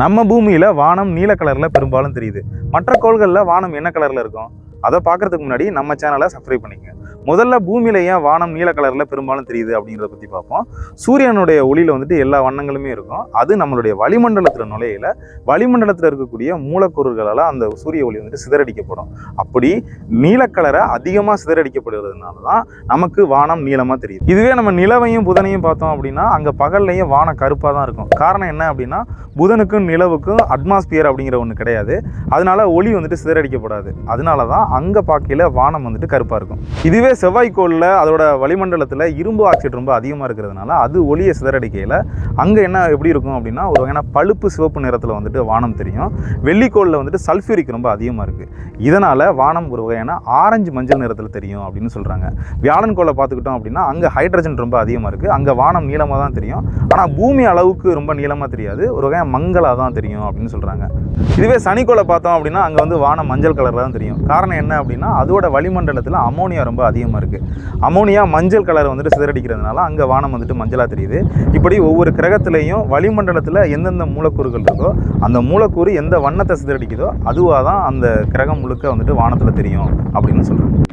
நம்ம பூமியில் வானம் நீல கலரில் பெரும்பாலும் தெரியுது. மற்ற கோள்களில் வானம் என்ன கலரில் இருக்கும்? அதை பார்க்கறதுக்கு முன்னாடி நம்ம சேனலை சப்ஸ்கிரைப் பண்ணிக்கங்க. முதல்ல பூமியில ஏன் வானம் நீல கலரில் பெரும்பாலும் தெரியுது அப்படிங்கிறத பற்றி பார்ப்போம். சூரியனுடைய ஒளியில் வந்துட்டு எல்லா வண்ணங்களுமே இருக்கும். அது நம்மளுடைய வளிமண்டலத்தில் நுழையில வளிமண்டலத்தில் இருக்கக்கூடிய மூலக்கூறுகளால் அந்த சூரிய ஒளி வந்துட்டு சிதறடிக்கப்படும். அப்படி நீலக்கலரை அதிகமாக சிதறடிக்கப்படுகிறதுனால தான் நமக்கு வானம் நீளமாக தெரியுது. இதுவே நம்ம நிலவையும் புதனையும் பார்த்தோம் அப்படின்னா அங்கே பகல்லையும் வானம் கருப்பாக தான் இருக்கும். காரணம் என்ன அப்படின்னா புதனுக்கும் நிலவுக்கும் அட்மாஸ்பியர் அப்படிங்கிற ஒன்று கிடையாது. அதனால ஒளி வந்துட்டு சிதறடிக்கப்படாது. அதனால தான் அங்கே பார்க்கையில் வானம் வந்துட்டு கருப்பாக இருக்கும். இதுவே செவ்வாய்க்கோளில் அதோட வளிமண்டலத்தில் இரும்பு ஆக்சைடு ரொம்ப அதிகமாக இருக்கிறதுனால அது ஒளியை சிதறடிக்கையில் அங்கே என்ன எப்படி இருக்கும் அப்படின்னா ஒரு வகையான பழுப்பு சிவப்பு நிறத்தில் வந்துட்டு வானம் தெரியும். வெள்ளிக்கோளில் வந்துட்டு சல்ஃபியூரிக் ரொம்ப அதிகமாக இருக்குது இதனால் வானம் ஒரு வகையான ஆரஞ்சு மஞ்சள் நிறத்தில் தெரியும் அப்படின்னு சொல்கிறாங்க வியாழன் கோளை பார்த்துக்கிட்டோம் அப்படின்னா அங்கே ஹைட்ரஜன் ரொம்ப அதிகமாக இருக்குது அங்கே வானம் நீளமாக தான் தெரியும். ஆனால் பூமி அளவுக்கு ரொம்ப நீளமாக தெரியாது. ஒரு வகையான மங்கலாக தான் தெரியும் அப்படின்னு சொல்கிறாங்க இதுவே சனிக்கோளை பார்த்தோம் அப்படின்னா அங்கே வந்து வானம் மஞ்சள் கலரில் தான் தெரியும். காரணம் என்ன அப்படின்னா அதோட வளிமண்டலத்தில் அமோனியா ரொம்ப அதிகமாக இருக்குது அமோனியா மஞ்சள் கலர் வந்துட்டு சிதறடிக்கிறதுனால அங்கே வானம் வந்துட்டு மஞ்சளாக தெரியுது. இப்படி ஒவ்வொரு கிரகத்துலேயும் வளிமண்டலத்தில் எந்தெந்த மூலக்கூறுகள் இருக்கோ அந்த மூலக்கூறு எந்த வண்ணத்தை சிதறடிக்குதோ அதுவாக தான் அந்த கிரகம் முழுக்க வந்துட்டு வானத்தில் தெரியும் அப்படின்னு சொல்கிறாங்க